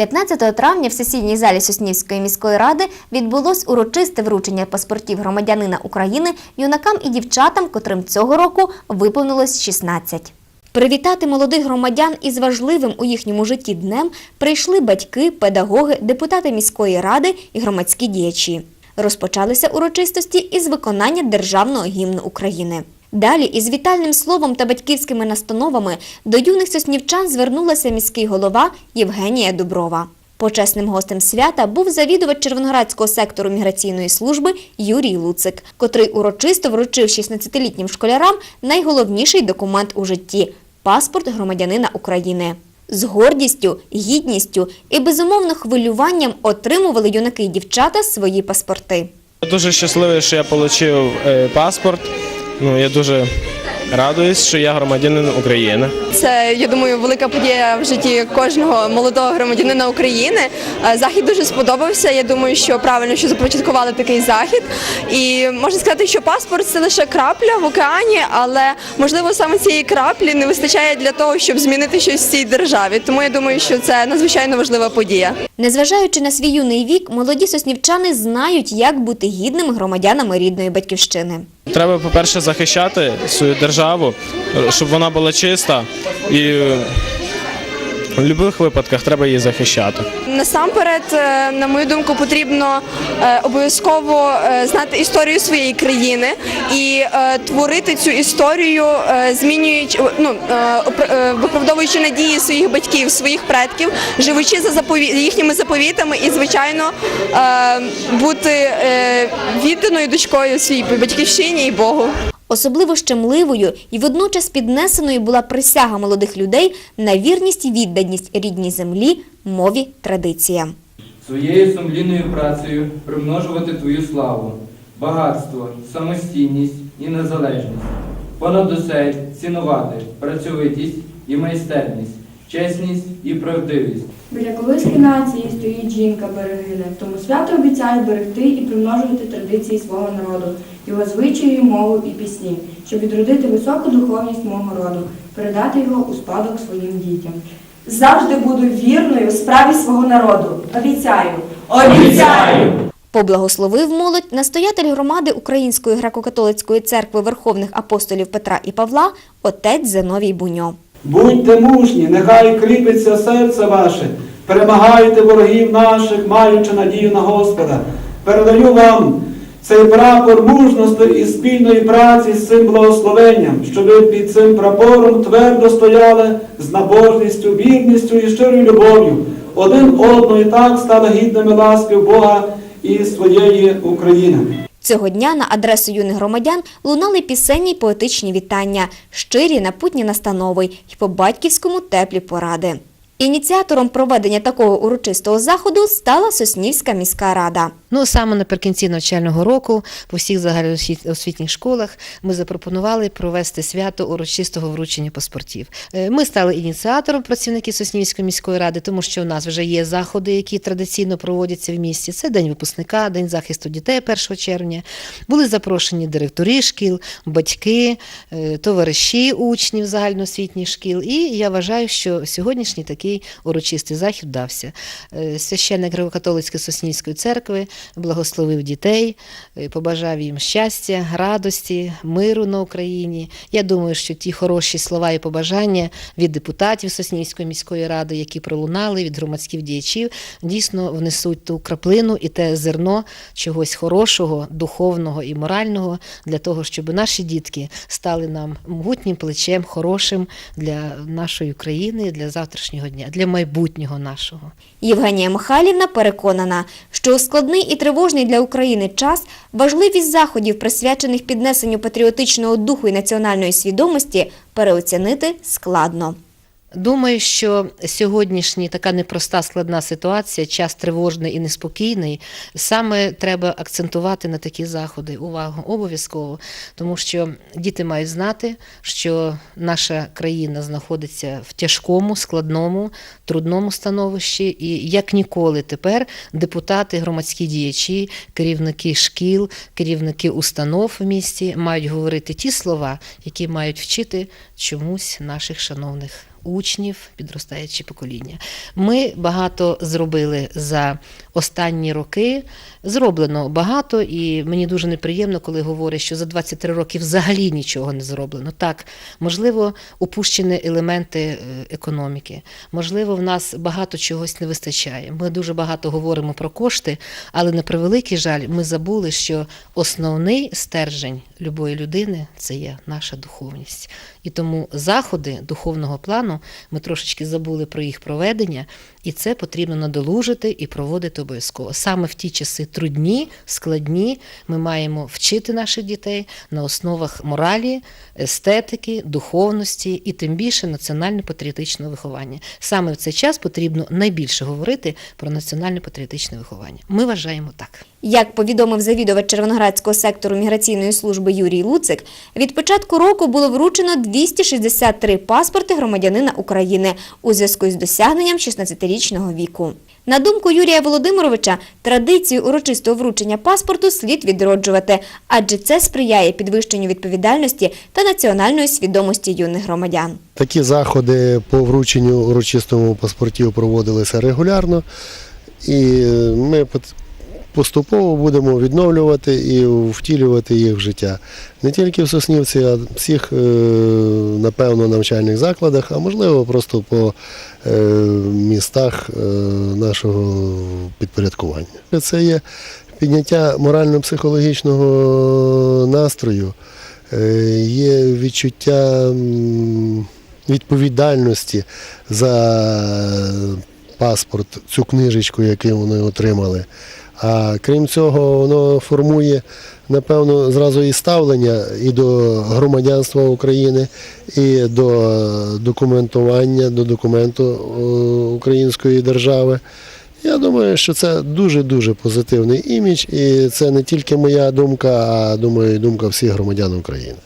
15 травня в сесійній залі Соснівської міської ради відбулось урочисте вручення паспортів громадянина України юнакам і дівчатам, котрим цього року виповнилось 16. Привітати молодих громадян із важливим у їхньому житті днем прийшли батьки, педагоги, депутати міської ради і громадські діячі. Розпочалися урочистості із виконання державного гімну України. Далі із вітальним словом та батьківськими настановами до юних соснівчан звернулася міський голова Євгенія Дуброва. Почесним гостем свята був завідувач Червоноградського сектору міграційної служби Юрій Луцик, котрий урочисто вручив 16-літнім школярам найголовніший документ у житті паспорт громадянина України. З гордістю, гідністю і безумовно хвилюванням отримували юнаки і дівчата свої паспорти. Дуже щасливий, що я отримав паспорт. Ну, я дуже радуюсь, що я громадянин України. Це я думаю, велика подія в житті кожного молодого громадянина України. Е, Захід дуже сподобався. Я думаю, що правильно, що започаткували такий захід. І можна сказати, що паспорт це лише крапля в океані, але можливо саме цієї краплі не вистачає для того, щоб змінити щось в цій державі. Тому я думаю, що це надзвичайно важлива подія. Незважаючи на свій юний вік, молоді соснівчани знають, як бути гідними громадянами рідної батьківщини. Треба, по-перше, захищати свою державу, щоб вона була чиста і в будь-яких випадках треба її захищати. Насамперед, е, на мою думку, потрібно е, обов'язково е, знати історію своєї країни і творити цю історію, змінюючи ну виправдовуючи надії своїх батьків, своїх предків, живучи за запові... їхніми заповітами і, звичайно, бути відданою дочкою своїй батьківщині і Богу. Особливо щемливою і водночас піднесеною була присяга молодих людей на вірність і відданість рідній землі, мові, традиціям. своєю сумлінною працею примножувати твою славу, багатство, самостійність і незалежність, понад усе цінувати працьовитість і майстерність, чесність і правдивість. Біля колиски нації стоїть жінка берегиня, тому свято обіцяє берегти і примножувати традиції свого народу, його звичаї, мову і пісні, щоб відродити високу духовність мого роду, передати його у спадок своїм дітям. Завжди буду вірною у справі свого народу. Обіцяю. Обіцяю. Поблагословив молодь настоятель громади Української греко-католицької церкви Верховних апостолів Петра і Павла отець Зиновій Буньо. Будьте мужні, нехай кріпиться серце ваше, перемагайте ворогів наших, маючи надію на Господа. Передаю вам цей прапор мужності і спільної праці з цим благословенням, щоб ви під цим прапором твердо стояли з набожністю, вірністю і щирою любов'ю. Один одного так стали гідними ласки Бога і своєї України. Цього дня на адресу юних громадян лунали пісенні й поетичні вітання, щирі напутні настанови й по батьківському теплі поради. Ініціатором проведення такого урочистого заходу стала Соснівська міська рада. Ну, саме наприкінці навчального року по всіх загальноосвітніх школах ми запропонували провести свято урочистого вручення паспортів. Е, Ми стали ініціатором працівники Соснівської міської ради, тому що у нас вже є заходи, які традиційно проводяться в місті. Це День випускника, День захисту дітей 1 червня. Були запрошені директори шкіл, батьки, е, товариші учнів загальноосвітніх шкіл. І я вважаю, що сьогоднішній такий урочистий захід вдався. Е, Священник Греко-католицької Соснівської церкви благословив дітей, е, побажав їм щастя, радості, миру на Україні. Я думаю, що ті хороші слова і побажання від депутатів Соснівської міської ради, які пролунали від громадських діячів, дійсно внесуть ту краплину і те зерно чогось хорошого, духовного і морального для того, щоб наші дітки стали нам могутнім плечем, хорошим для нашої України, для завтрашнього дня, для майбутнього нашого. Євгенія Михайлівна переконана, що складний і тривожний для України час важливість заходів, присвячених піднесенню патріотичного духу і національної свідомості, переоцінити складно. Думаю, що сьогоднішня така непроста складна ситуація, час тривожний і неспокійний, саме треба акцентувати на такі заходи. Увагу обов'язково, тому що діти мають знати, що наша країна знаходиться в тяжкому, складному, трудному становищі, і як ніколи тепер депутати, громадські діячі, керівники шкіл, керівники установ в місті мають говорити ті слова, які мають вчити чомусь наших шановних учнів, підростаючі покоління. Ми багато зробили за останні роки. Зроблено багато, і мені дуже неприємно, коли говорять, що за 23 роки взагалі нічого не зроблено. Так, можливо, упущені елементи е, економіки. Можливо, в нас багато чогось не вистачає. Ми дуже багато говоримо про кошти, але на превеликий жаль, ми забули, що основний стержень любої людини це є наша духовність. І тому заходи духовного плану ми трошечки забули про їх проведення, і це потрібно надолужити і проводити обов'язково. Саме в ті часи трудні, складні, ми маємо вчити наших дітей на основах моралі, естетики, духовності і тим більше національно-патріотичного виховання. Саме в цей час потрібно найбільше говорити про національно-патріотичне виховання. Ми вважаємо так. Як повідомив завідувач Червоноградського сектору міграційної служби Юрій Луцик, від початку року було вручено 263 паспорти громадянина України у зв'язку з досягненням 16-річного віку. На думку Юрія Володимировича, традицію урочистого вручення паспорту слід відроджувати, адже це сприяє підвищенню відповідальності та національної свідомості юних громадян. Такі заходи по врученню урочистому паспортів проводилися регулярно, і ми поступово будемо відновлювати і втілювати їх в життя. Не тільки в Соснівці, а в всіх, е, напевно, навчальних закладах, а можливо просто по е, містах е, нашого підпорядкування. Це є підняття морально-психологічного настрою, є відчуття відповідальності за паспорт, цю книжечку, яку вони отримали. А крім цього, воно формує, напевно, зразу і ставлення і до громадянства України, і до документування, до документу е, української держави. Я думаю, що це дуже-дуже позитивний імідж, і це не тільки моя думка, а думаю, думка всіх громадян України.